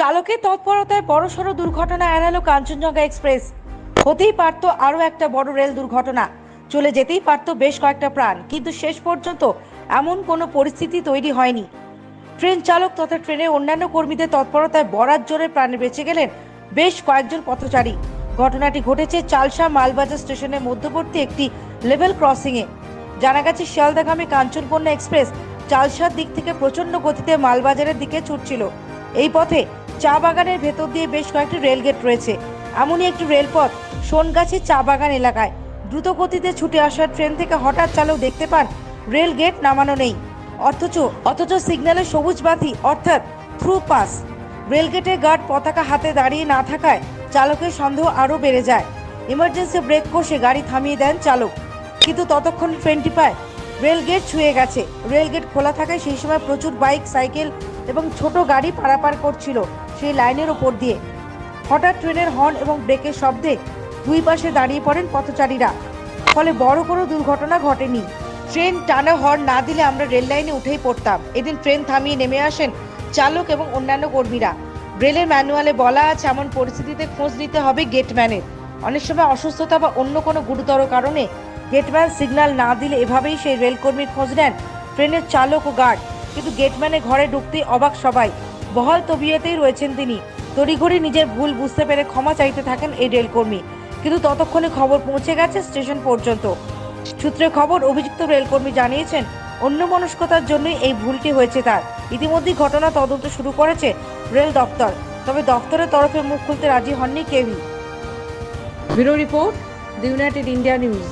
চালকের তৎপরতায় বড়সড় দুর্ঘটনা এড়ালো কাঞ্চনজঙ্ঘা এক্সপ্রেস। হতেই পারত আরও একটা বড় রেল দুর্ঘটনা। চলে যেতেই পারত বেশ কয়েকটা প্রাণ, কিন্তু শেষ পর্যন্ত এমন কোনো পরিস্থিতি তৈরি হয়নি। ট্রেন চালক তথা ট্রেনের অন্যান্য কর্মীদের তৎপরতায় বরাত জোরে প্রাণে বেঁচে গেলেন বেশ কয়েকজন পথচারী। ঘটনাটি ঘটেছে চালসা মালবাজার স্টেশনের মধ্যবর্তী একটি লেভেল ক্রসিংয়ে। জানা গেছে শিয়ালদাগামী কাঞ্চনকন্যা এক্সপ্রেস চালসার দিক থেকে প্রচণ্ড গতিতে মালবাজারের দিকে ছুটছিল। এই পথে চা বাগানের ভেতর দিয়ে বেশ কয়েকটি রেলগেট রয়েছে। এমনই একটি রেলপথ সোনগাছি চা বাগান এলাকায়। দ্রুত গতিতে ছুটে আসা ট্রেন থেকে হঠাৎ চালক দেখতে পান, রেল গেট নামানো নেই। অথচ অথচ সিগন্যালে সবুজ বাতি, অর্থাৎ থ্রু পাস। রেলগেটের গার্ড পতাকা হাতে দাঁড়িয়ে না থাকায় চালকের সন্দেহ আরও বেড়ে যায়। ইমার্জেন্সি ব্রেক কষে গাড়ি থামিয়ে দেন চালক। কিন্তু ততক্ষণ ট্রেনটি পায়। রেলগেট ছুঁয়ে গেছে। রেলগেট খোলা থাকায় সেই সময় প্রচুর বাইক, সাইকেল এবং ছোট গাড়ি পারাপার করছিল। সেই লাইনের ওপর দিয়ে। হঠাৎ ট্রেনের হর্ন এবং ব্রেকের শব্দে দুই পাশে দাঁড়িয়ে পড়েন পথচারীরা। ফলে বড় কোনো দুর্ঘটনা ঘটেনি। ট্রেন টানা হর্ন না দিলে আমরা রেল লাইনে উঠেই পড়তাম। এদিন ট্রেন থামিয়ে নেমে আসেন চালক এবং অন্যান্য কর্মীরা। রেলের ম্যানুয়ালে বলা আছে, এমন পরিস্থিতিতে খোঁজ নিতে হবে গেটম্যানের। অনেক সময় অসুস্থতা বা অন্য কোনো গুরুতর কারণে গেটম্যান সিগন্যাল না দিলে এভাবেই সেই রেলকর্মীর খোঁজ নেন ট্রেনের চালক ও গার্ড। কিন্তু গেটম্যানের ঘরে ঢুকতেই অবাক সবাই। বহাল তবিয়তেই রয়েছেন তিনি। তড়িঘড়ি নিজের ভুল বুঝতে পেরে ক্ষমা চাইতে থাকেন এই রেলকর্মী কিন্তু ততক্ষণে খবর পৌঁছে গেছে স্টেশন পর্যন্ত। সূত্রে খবর, অভিযুক্ত রেলকর্মী জানিয়েছেন অন্য মনস্কতার জন্যই এই ভুলটি হয়েছে তার। ইতিমধ্যেই ঘটনা তদন্ত শুরু করেছে রেল দপ্তর। তবে দপ্তরের তরফে মুখ খুলতে রাজি হননি কেউই। Bureau report the United India News.